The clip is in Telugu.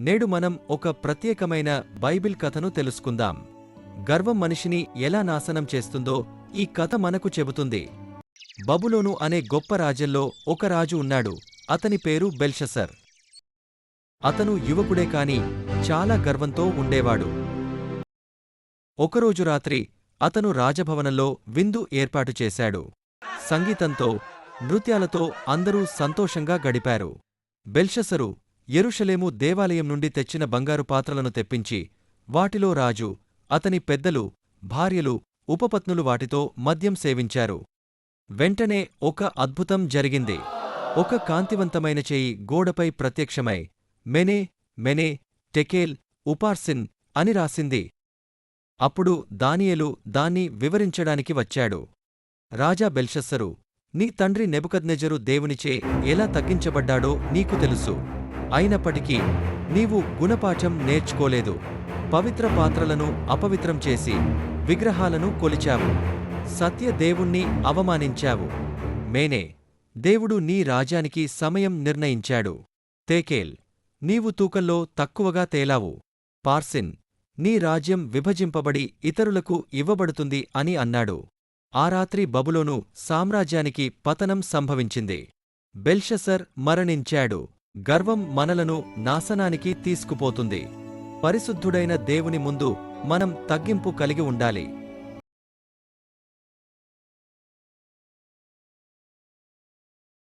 నేడు మనం ఒక ప్రత్యేకమైన బైబిల్ కథను తెలుసుకుందాం. గర్వం మనిషిని ఎలా నాశనం చేస్తుందో ఈ కథ మనకు చెబుతుంది. బబులోను అనే గొప్ప రాజ్యంలో ఒక రాజు ఉన్నాడు. అతని పేరు బెల్షసర్ అతను యువకుడే కాని చాలా గర్వంతో ఉండేవాడు. ఒకరోజు రాత్రి అతను రాజభవనంలో విందు ఏర్పాటు చేశాడు. సంగీతంతో నృత్యాలతో అందరూ సంతోషంగా గడిపారు. బెల్షసరు ఎరుషలేము దేవాలయం నుండి తెచ్చిన బంగారు పాత్రలను తెప్పించి వాటిలో రాజు అతని పెద్దలు భార్యలు ఉపపత్నులు వాటితో మద్యం సేవించారు. వెంటనే ఒక అద్భుతం జరిగింది. ఒక కాంతివంతమైన చేయి గోడపై ప్రత్యక్షమై మెనే మెనే టెకేల్ ఉపార్సిన్ అని రాసింది. అప్పుడు దానియేలు దాన్ని వివరించడానికి వచ్చాడు. రాజా బెల్షస్సరు నీ తండ్రి నెబుకద్నెజరు దేవునిచే ఎలా తగ్గించబడ్డాడో నీకు తెలుసు. అయినప్పటికీ నీవు గుణపాఠం నేర్చుకోలేదు. పవిత్ర పాత్రలను అపవిత్రం చేసి విగ్రహాలను కొలిచావు. సత్య దేవుణ్ణి అవమానించావు. మేనే దేవుడు నీ రాజ్యానికి సమయం నిర్ణయించాడు. తేకేల్ నీవు తూకంలో తక్కువగా తేలావు. పార్సిన్ నీ రాజ్యం విభజింపబడి ఇతరులకు ఇవ్వబడుతుంది అని అన్నాడు. ఆ రాత్రి బబులోను సామ్రాజ్యానికి పతనం సంభవించింది. బెల్షసర్ మరణించాడు. గర్వం మనలను నాశనానికి తీసుకుపోతుంది. పరిశుద్ధుడైన దేవుని ముందు మనం తగ్గింపు కలిగి ఉండాలి.